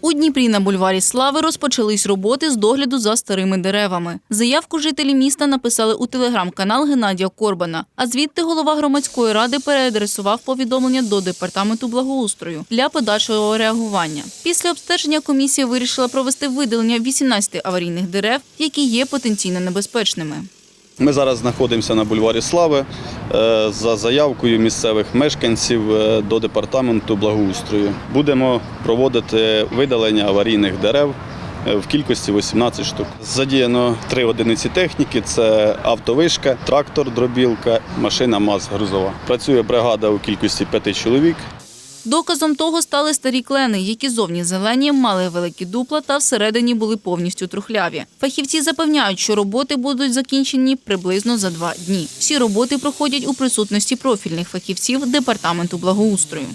У Дніпрі на бульварі Слави розпочались роботи з догляду за старими деревами. Заявку жителі міста написали у телеграм-канал Геннадія Корбана. А звідти голова громадської ради переадресував повідомлення до департаменту благоустрою для подальшого реагування. Після обстеження комісія вирішила провести видалення 18 аварійних дерев, які є потенційно небезпечними. Ми зараз знаходимося на бульварі Слави е, за заявкою місцевих мешканців е, до департаменту благоустрою. Будемо проводити видалення аварійних дерев е, в кількості 18 штук. Задіяно три одиниці техніки: це автовишка, трактор, дробілка, машина МАЗ грузова. Працює бригада у кількості п'яти чоловік. Доказом того стали старі клени, які зовні зелені, мали великі дупла та всередині були повністю трухляві. Фахівці запевняють, що роботи будуть закінчені приблизно за два дні. Всі роботи проходять у присутності профільних фахівців департаменту благоустрою.